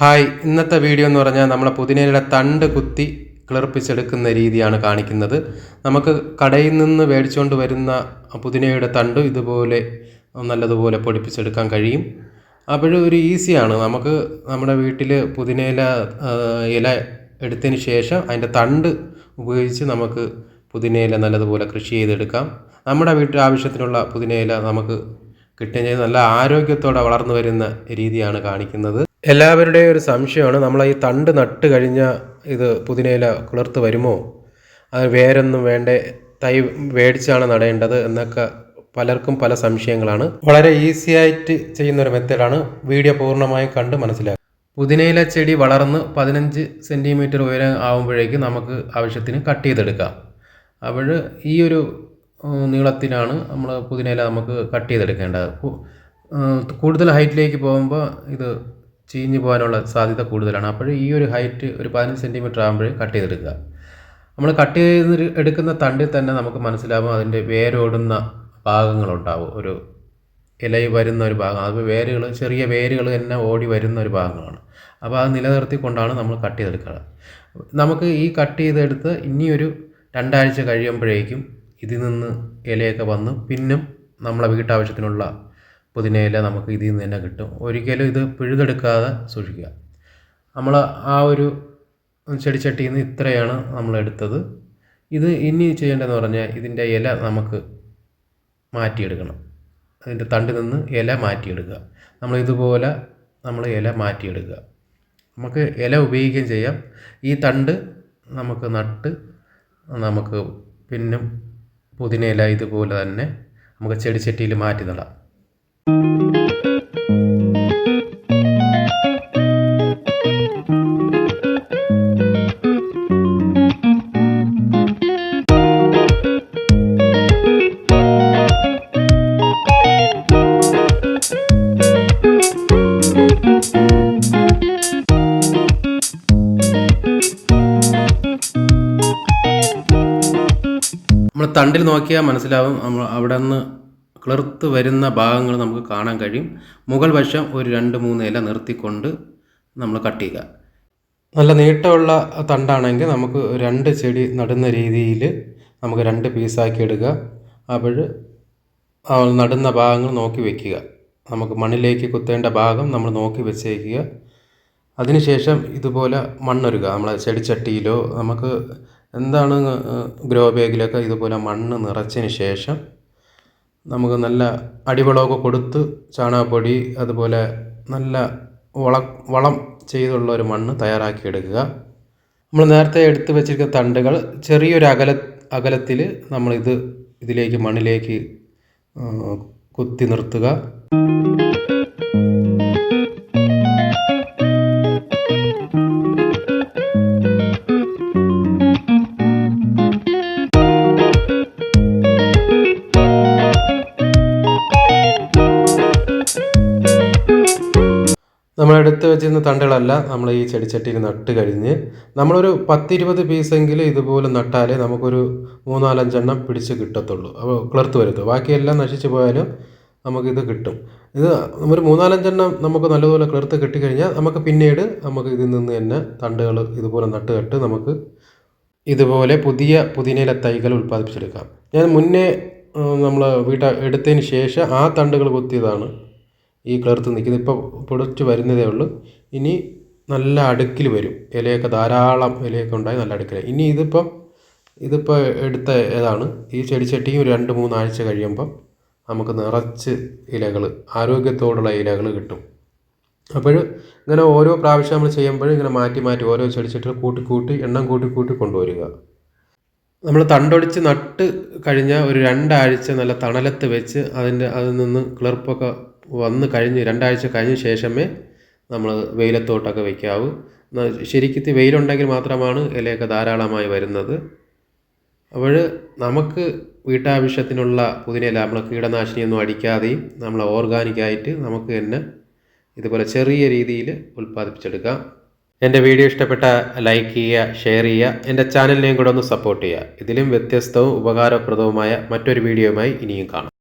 Hi ഇന്നത്തെ video എന്ന് പറഞ്ഞാൽ നമ്മളെ പുതിനയിലെ തണ്ട് കുത്തി കിളർപ്പിച്ചെടുക്കുന്ന രീതിയാണ് കാണിക്കുന്നത്. നമുക്ക് കടയിൽ നിന്ന് മേടിച്ചുകൊണ്ട് വരുന്ന പുതിനയുടെ തണ്ട് ഇതുപോലെ നല്ലതുപോലെ പൊടിപ്പിച്ചെടുക്കാൻ കഴിയും. അപ്പോഴും ഒരു ഈസിയാണ്. നമുക്ക് നമ്മുടെ വീട്ടിൽ പുതിനയില ഇല എടുത്തതിന് ശേഷം അതിന്റെ തണ്ട് ഉപയോഗിച്ച് നമുക്ക് പുതിനയില നല്ലതുപോലെ കൃഷി ചെയ്തെടുക്കാം. നമ്മുടെ വീട്ടിൽ ആവശ്യത്തിനുള്ള പുതിനയില നമുക്ക് കിട്ടുകയും ചെയ്ത് നല്ല ആരോഗ്യത്തോടെ വളർന്നു വരുന്ന രീതിയാണ് കാണിക്കുന്നത്. എല്ലാവരുടെയും ഒരു സംശയമാണ് നമ്മൾ ഈ തണ്ട് നട്ട് കഴിഞ്ഞ ഇത് പുതിനയില കിളിർത്ത് വരുമോ? അത് വേരൊന്നും വേണ്ടേ തൈ മേടിച്ചാണ് നടേണ്ടത് എന്നൊക്കെ പലർക്കും പല സംശയങ്ങളാണ്. വളരെ ഈസി ആയിട്ട് ചെയ്യുന്ന ഒരു മെത്തേഡാണ് വീഡിയോ പൂർണമായും കണ്ട് മനസ്സിലാക്കുക. പുതിനയില ചെടി വളർന്ന് പതിനഞ്ച് സെന്റിമീറ്റർ ഉയരം ആകുമ്പോഴേക്ക് നമുക്ക് ആവശ്യത്തിന് കട്ട് ചെയ്തെടുക്കാം. അപ്പോൾ ഈ ഒരു നീളത്തിലാണ് നമ്മൾ പുതിനയില നമുക്ക് കട്ട് ചെയ്തെടുക്കേണ്ടത്. കൂടുതൽ ഹൈറ്റിലേക്ക് പോകുമ്പോൾ ഇത് ചീഞ്ഞു പോകാനുള്ള സാധ്യത കൂടുതലാണ്. അപ്പോൾ ഈ ഒരു ഹൈറ്റ് ഒരു പതിനഞ്ച് സെന്റിമീറ്റർ ആകുമ്പോൾ കട്ട് ചെയ്തെടുക്കുക. നമ്മൾ കട്ട് ചെയ്ത് എടുക്കുന്ന തണ്ടിൽ തന്നെ നമുക്ക് മനസ്സിലാവും അതിന്റെ വേരോടുന്ന ഭാഗങ്ങളുണ്ടാവും. ഒരു ഇലയിൽ വരുന്ന ഒരു ഭാഗം. അത് വേരുകൾ ചെറിയ വേരുകൾ തന്നെ ഓടി വരുന്ന ഒരു ഭാഗങ്ങളാണ്. അപ്പോൾ അത് നിലനിർത്തിക്കൊണ്ടാണ് നമ്മൾ കട്ട് ചെയ്തെടുക്കുക. നമുക്ക് ഈ കട്ട് ചെയ്തെടുത്ത് ഇനിയൊരു രണ്ടാഴ്ച കഴിയുമ്പോഴേക്കും ഇതിൽ നിന്ന് ഇലയൊക്കെ വന്ന് പിന്നും നമ്മളെ വീട്ടാവശ്യത്തിനുള്ള പുതിനയില നമുക്ക് ഇതിൽ നിന്ന് തന്നെ കിട്ടും. ഒരിക്കലും ഇത് പിഴുതെടുക്കാതെ സൂക്ഷിക്കുക. നമ്മൾ ആ ഒരു ചെടിച്ചട്ടിയിൽ നിന്ന് ഇത്രയാണ് നമ്മൾ എടുത്തത്. ഇത് ഇനി ചെയ്യേണ്ടതെന്ന് പറഞ്ഞാൽ ഇതിന്റെ ഇല നമുക്ക് മാറ്റിയെടുക്കണം. അതിന്റെ തണ്ടിൽ നിന്ന് ഇല മാറ്റിയെടുക്കുക. നമ്മൾ ഇതുപോലെ നമ്മൾ ഇല മാറ്റിയെടുക്കുക. നമുക്ക് ഇല ഉപയോഗിക്കുകയും ചെയ്യാം. ഈ തണ്ട് നമുക്ക് നട്ട് നമുക്ക് പിന്നും പുതിനയില ഇതുപോലെ തന്നെ നമുക്ക് ചെടിച്ചട്ടിയിൽ മാറ്റി നടാം. നമ്മൾ തണ്ടിൽ നോക്കിയാൽ മനസ്സിലാവും അവിടെ നിന്ന് കിളിർത്ത് വരുന്ന ഭാഗങ്ങൾ നമുക്ക് കാണാൻ കഴിയും. മുകൾ വശം ഒരു രണ്ട് മൂന്ന് ഇല നിർത്തിക്കൊണ്ട് നമ്മൾ കട്ട് ചെയ്യുക. നല്ല നീട്ടമുള്ള തണ്ടാണെങ്കിൽ നമുക്ക് രണ്ട് ചെടി നടുന്ന രീതിയിൽ നമുക്ക് രണ്ട് പീസാക്കി എടുക്കുക. അപ്പോൾ നടുന്ന ഭാഗങ്ങൾ നോക്കി വെക്കുക. നമുക്ക് മണ്ണിലേക്ക് കുത്തേണ്ട ഭാഗം നമ്മൾ നോക്കി വെച്ചേക്കുക. അതിനുശേഷം ഇതുപോലെ മണ്ണൊരുക്കുക. നമ്മളെ ചെടിച്ചട്ടിയിലോ നമുക്ക് എന്താണ് ഗ്രോ ബാഗിലൊക്കെ ഇതുപോലെ മണ്ണ് നിറച്ചതിന് ശേഷം നമുക്ക് നല്ല അടിവളമൊക്കെ കൊടുത്ത് ചാണകപ്പൊടി അതുപോലെ നല്ല വള വളം ചെയ്തുള്ള ഒരു മണ്ണ് തയ്യാറാക്കി എടുക്കുക നമ്മൾ നേരത്തെ എടുത്ത് വെച്ചിരിക്കുന്ന തണ്ടുകൾ ചെറിയൊരു അകല അകലത്തിൽ നമ്മളിത് ഇതിലേക്ക് മണ്ണിലേക്ക് കുത്തി നിർത്തുക. നമ്മൾ എടുത്ത് വെച്ചിരുന്ന തണ്ടുകളല്ല നമ്മൾ ഈ ചെടിച്ചട്ടിയിൽ നട്ട് കഴിഞ്ഞ് നമ്മളൊരു പത്തിരുപത് പീസെങ്കിലും ഇതുപോലെ നട്ടാലേ നമുക്കൊരു മൂന്നാലഞ്ചെണ്ണം പിടിച്ച് കിട്ടത്തുള്ളൂ. അപ്പോൾ കിളിർത്ത് വരുത്തു ബാക്കിയെല്ലാം നശിച്ചു പോയാലും നമുക്കിത് കിട്ടും. ഇത് ഒരു മൂന്നാലഞ്ചെണ്ണം നമുക്ക് നല്ലതുപോലെ കിളിർത്ത് കിട്ടിക്കഴിഞ്ഞാൽ നമുക്ക് പിന്നീട് നമുക്ക് ഇതിൽ നിന്ന് തന്നെ തണ്ടുകൾ ഇതുപോലെ നട്ട് കെട്ട് നമുക്ക് ഇതുപോലെ പുതിയ പുതിനയിലെ തൈകൾ ഉൽപ്പാദിപ്പിച്ചെടുക്കാം. ഞാൻ മുന്നേ നമ്മൾ വീട്ട എടുത്തതിന് ശേഷം ആ തണ്ടുകൾ കുത്തിയതാണ്. ഈ കളർത്ത് നിൽക്കുന്നത്. ഇപ്പോൾ പൊടിച്ച് വരുന്നതേ ഉള്ളൂ. ഇനി നല്ല അടുക്കിൽ വരും. ഇലയൊക്കെ ധാരാളം ഇലയൊക്കെ ഉണ്ടായി നല്ല അടുക്കിൽ ഇനി ഇതിപ്പം ഇതിപ്പോൾ എടുത്ത ഏതാണ്? ഈ ചെടിച്ചട്ടി ഒരു രണ്ട് മൂന്നാഴ്ച കഴിയുമ്പം നമുക്ക് നിറച്ച് ഇലകൾ ആരോഗ്യത്തോടുള്ള ഇലകൾ കിട്ടും. അപ്പോൾ ഇങ്ങനെ ഓരോ പ്രാവശ്യം നമ്മൾ ചെയ്യുമ്പോഴും ഇങ്ങനെ മാറ്റി മാറ്റി ഓരോ ചെടിച്ചട്ടികൾ കൂട്ടി കൂട്ടി എണ്ണം കൂട്ടി കൂട്ടി കൊണ്ടുവരിക. നമ്മൾ തണ്ടൊടിച്ച് നട്ട് കഴിഞ്ഞ ഒരു രണ്ടാഴ്ച നല്ല തണലത്ത് വെച്ച് അതിന്റെ അതിൽ നിന്ന് കിളിർപ്പൊക്കെ വന്ന് കഴിഞ്ഞ് രണ്ടാഴ്ച കഴിഞ്ഞ ശേഷമേ നമ്മൾ വെയിലത്തോട്ടൊക്കെ വയ്ക്കാവൂ ശരിക്കും വെയിലുണ്ടെങ്കിൽ മാത്രമാണ് ഇലയൊക്കെ ധാരാളമായി വരുന്നത്. അപ്പോൾ നമുക്ക് വീട്ടാവശ്യത്തിനുള്ള പുതിനയില നമ്മൾ കീടനാശിനിയൊന്നും അടിക്കാതെയും നമ്മൾ ഓർഗാനിക്കായിട്ട് നമുക്ക് തന്നെ ഇതുപോലെ ചെറിയ രീതിയിൽ ഉൽപ്പാദിപ്പിച്ചെടുക്കാം. എന്റെ വീഡിയോ ഇഷ്ടപ്പെട്ട ലൈക്ക് ചെയ്യുക ഷെയർ ചെയ്യുക എന്റെ ചാനലിനെയും കൂടെ ഒന്ന് സപ്പോർട്ട് ചെയ്യുക. ഇതിലും വ്യത്യസ്തവും ഉപകാരപ്രദവുമായ മറ്റൊരു വീഡിയോയുമായി ഇനിയും കാണാം.